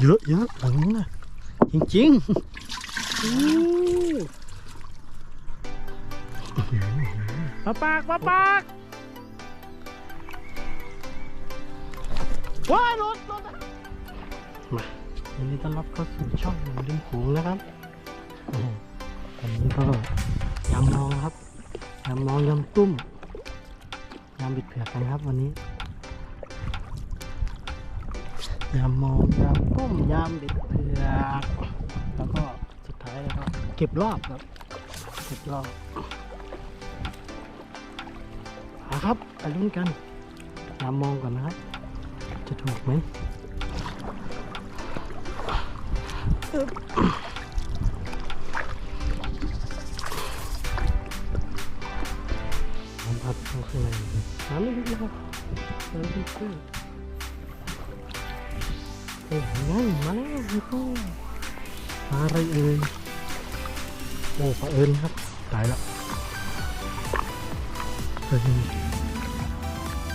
เยอะเยอะหลังนี้นะจริงๆอู้ปลาปากปลาปากว้ายรถรถมายินดีต้อนรับเข้าสู่ช่องหนึ่งริมโขงนะครับอืมวันนี้ก็ยำมองครับยำมองยำตุ้มยำบิดเผือกกันครับวันนี้ ยำมองยำตุ้มยำบิดเผือกแล้วก็สุดท้ายแล้วก็เก็บรอบครับ เก็บรอบเอาครับไปลุ้นกันยำมองก่อนนะครับ จะถูกไหมน้ำพัดเข้าข้างในน้ำไม่ลึกนะครับน้ำลึก โอ้ยมาแล้วพี่ก็มาอะไรเอ่ยโอ้ปลาเอิญครับ ตายแล้วเอิญ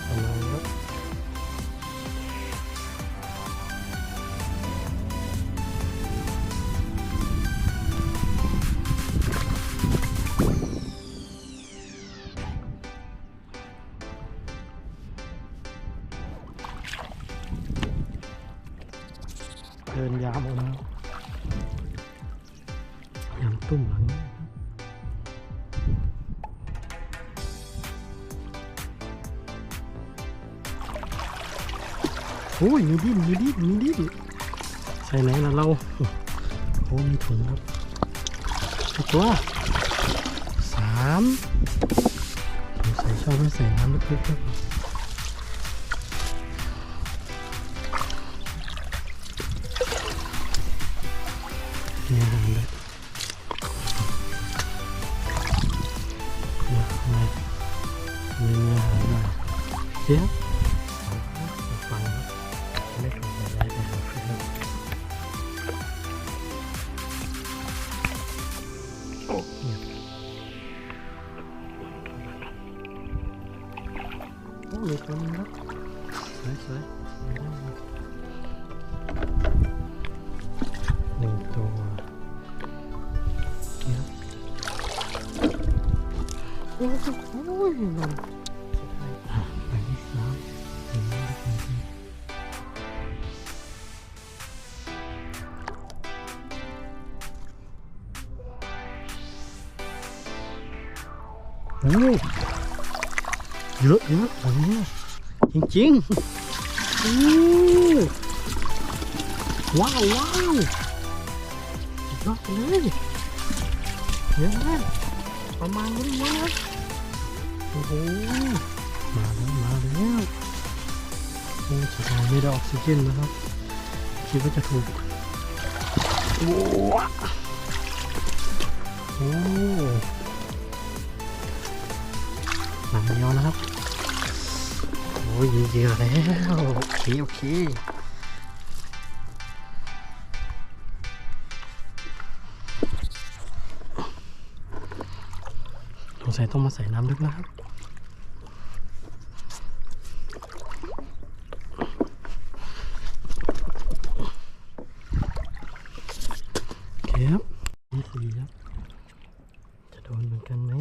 อะไรครั ตุ้มหลังโอ้ยมีดิ้นมีดิ้นมีดิ้นใส่ไหนล่ะเราโอ้มีถุงครับตัวสามสงสัยชอบไม่ใส่น้ำลึกๆครับ โอ้เงียบโอ้มีตัวนึงครับสวยๆมีได้ไหม โอ้เยอะเยอะแบบนี้จริงๆโอ้ว้าวว้าวสุดยอดไปเลยเยอะมากประมาณนี้นะครับโอ้โหมาแล้วมาแล้วโอ้สุดท้ายไม่ได้ออกซิเจนนะครับ คิดว่าจะถูกโอ้โห หนังเดียวนะครับ โอ้ยเยอะแล้วโอเคโอเคสงสัยต้องมาใส่น้ำลึกนะครับ โอเคครับนี่สี่ครับ จะโดนเหมือนกันไหม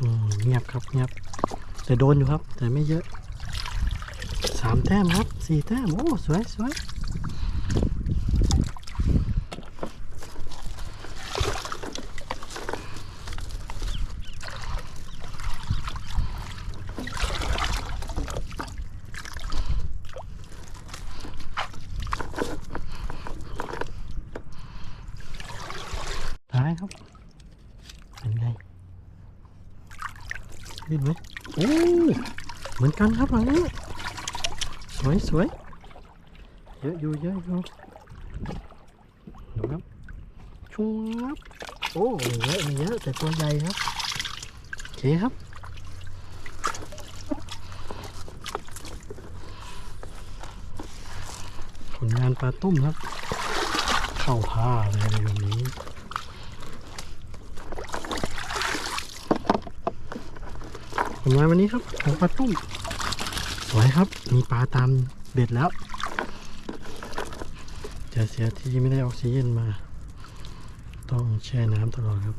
อืม เงียบครับเงียบแต่โดนอยู่ครับ แต่ไม่เยอะสามแต้มครับสี่แต้มโอ้สวยสวย ท้ายครับ เป็นไง ดิ้นไหมโอ้เหมือนกันครับหลังนี้ สวยสวยเยอะอยู่เยอะอยู่ดูครับชุงครับโอ้เยอะม่เยอะแต่ตัวใหญ่ครับโอเคครับผลงานปลาตุ้มครับ เข้าท่าเลยวันนี้ ผลงานวันนี้ครับของปลาตุ้มสวยครับ มีปลาตามเบ็ดแล้ว จะเสียทีไม่ได้ออกซิเจนมา ต้องแช่น้ำตลอดครับ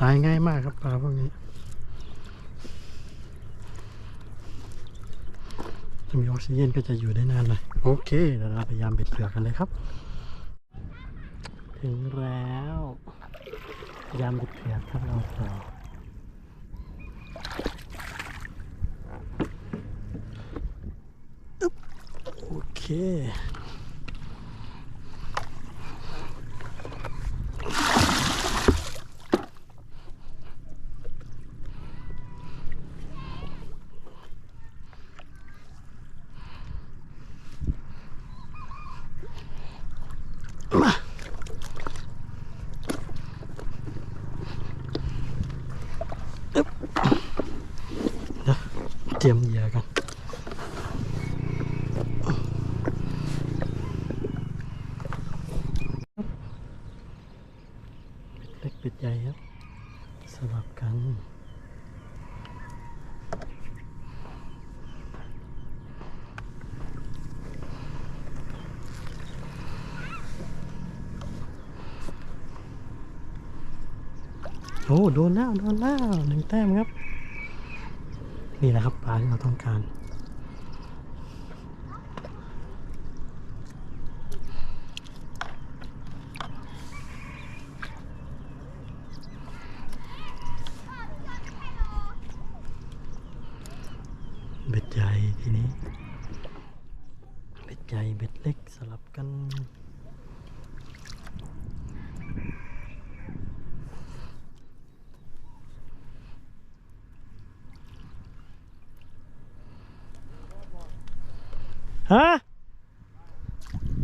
ตายง่ายมากครับปลาพวกนี้ถ้ามีออกซิเจนก็จะอยู่ได้นานหน่อยโอเคเดี๋ยวเราพยายามเบ็ดเผือกกันเลยครับ ถึงแล้ว พยายามเบ็ดเผือกครับเราต่อบ โอเค มาอึ๊บเดี๋ยวเตรียมเหยื่อกัน เล็กเป็ดใหญ่ครับ สลับกัน โอ้โดนแล้วโดนแล้วหนึ่งแต้มครับ นี่แหละครับปลาที่เราต้องการเบ็ดใหญ่ทีนี้ เบ็ดใหญ่เบ็ดเล็กสลับกัน ฮะ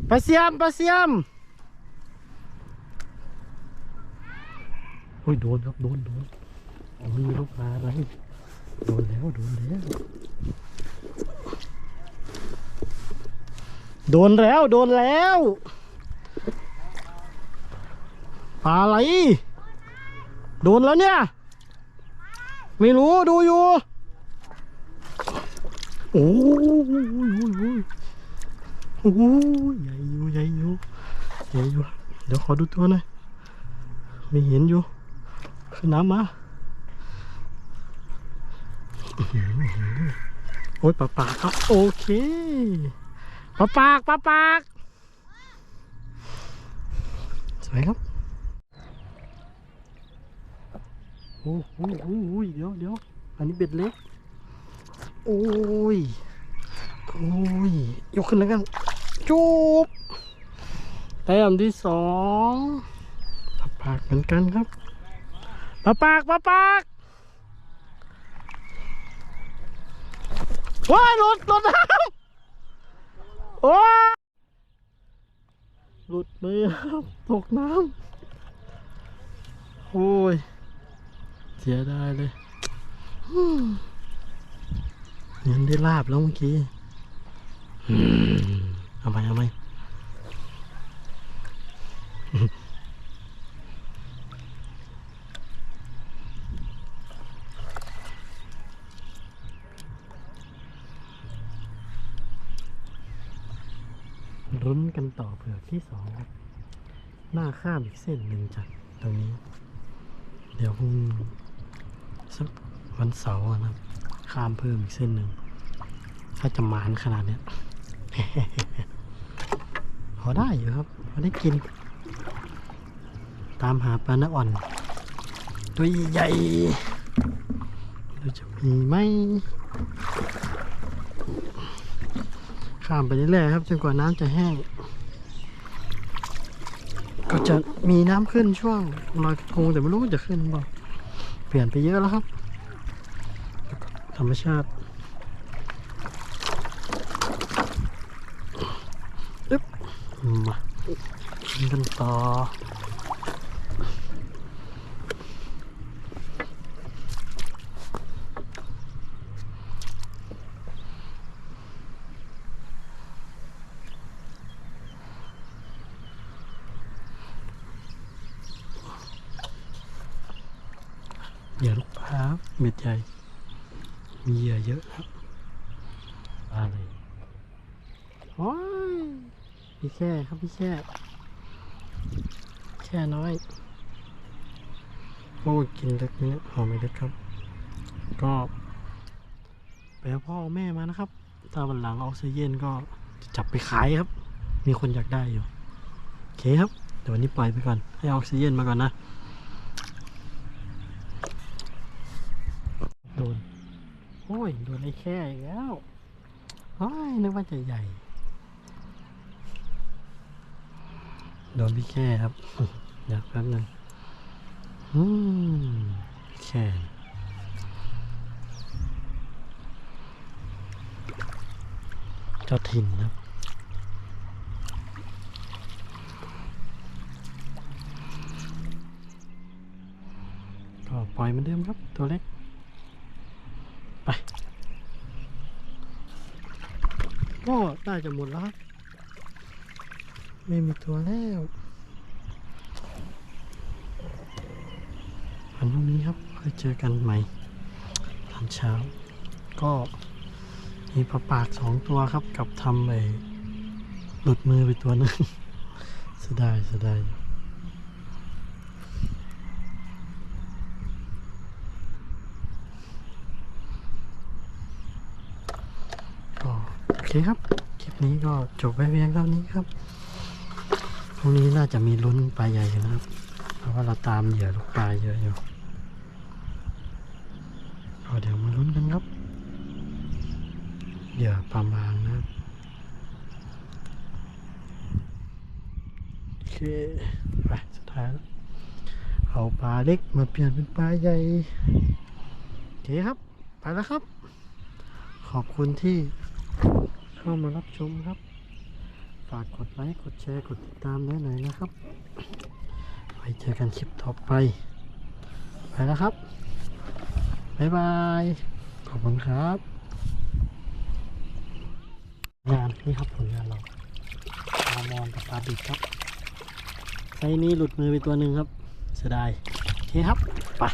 ปลาเสียมปลาเสียมโอ้ยโดนครับโดนโดนโอ้ยไม่รู้ปลาอะไรโดนแล้วโดนแล้วโดนแล้วโดนแล้วปลาอะไร โดนแล้วเนี่ย ไม่รู้ดูอยู่ โอ้ยโอ้ยใหญ่อยู่ใหญ่อยู่ใหญ่อยู่เดี๋ยวขอดูตัวหน่อยไม่เห็นอยู่ขึ้นน้ำมาโอ้ยปลาปากครับโอเคปลาปากปลาปากสวยครับโอ้โหเดี๋ยวเดี๋ยวอันนี้เบ็ดเล็ก โอ้ย โอ้ย ยกขึ้นแล้วกันจูบแต้มที่สองปลาปากเหมือนกันครับปลาปากปลาปากว้ายหลุดหลุดน้ำโอ้ยหลุดเลยครับตกน้ำโอ้ย เสียดายเลย อืมยังได้ลาบแล้วเมื่อกี้เอาไปเอาไปรุ้นกันต่อเผือกที่สองครับหน้าข้ามอีกเส้นหนึ่งจากตรงนี้ เดี๋ยวพรุ่งสักวันเสาร์นะครับ ข้ามเพิ่มอีกเส้นหนึ่ง ถ้าจะหมานขนาดเนี้ยพอได้อยู่ครับพอได้กิน ตามหาปลาเนื้ออ่อน ตัวใหญ่เราจะมีไหมข้ามไปเรื่อยๆครับจนกว่าน้ำจะแห้ง ก็จะมีน้ำขึ้นช่วงลอยกระทงแต่ไม่รู้จะขึ้นบ่เปลี่ยนไปเยอะแล้วครับ ธรรมชาติ บมากินกันต่อเหยื่อลูกปลาครับเม็ดใหญ่ มีเหยื่อเยอะครับ มาเลยโอ้ยพี่ แค่ครับพี่แค่ แค่น้อยโอ้กินเล็กนี้หอมไม่เล็กครับ ก็ไปพ่อแม่มานะครับ ถ้าวันหลังออกซิเจนก็จะจับไปขายครับ มีคนอยากได้อยู่ โอเคครับ เดี๋ยววันนี้ปล่อยไปก่อน ให้ออกซิเจนมาก่อนนะ โดน โอ้ย โดนไอ้แค่อีกแล้ว โอ้ยนึกว่าจะใหญ่ โดนพี่แค่ครับเดี๋ยวแป๊บนึงอืมแค่เจ้าถิ่นนะครับก็ปล่อยมือนเดิมครับ ตัวเล็ก ไป ก็น่าจะหมดแล้วครับ ไม่มีตัวแล้ววันพรุ่งนี้ครับค่อยเจอกันใหม่ตอนเช้า ก็มีปลาปากสองตัวครับ กับทำไปหลุดมือไปตัวหนึงเสียดายเสียดายโอเคครับ คลิปนี้ก็จบไปเพียงเท่านี้ครับ พรุ่งนี้น่าจะมีลุ้นปลาใหญ่อยู่นะครับ เพราะว่าเราตามเหยื่อลูกปลาเยอะอยู่ก็เดี๋ยวมาลุ้นกันครับเหยื่อปลามางนะครับโอเคไปสุดท้ายแล้วเอาปลาเล็กมาเปลี่ยนเป็นปลาใหญ่โอเคครับ ไปแล้วครับ ขอบคุณที่เข้ามารับชมครับ ฝากกดไลค์กดแชร์กดติดตามได้หน่อยนะครับ ไว้เจอกันคลิปต่อไป ไปแล้วครับ บ๊ายบาย ขอบคุณครับ งานนี่ครับผลงานเราปลามอนกับปลาบิดครับไซนี้หลุดมือไปตัวหนึ่งครับ เสียดาย โอเคครับ ไป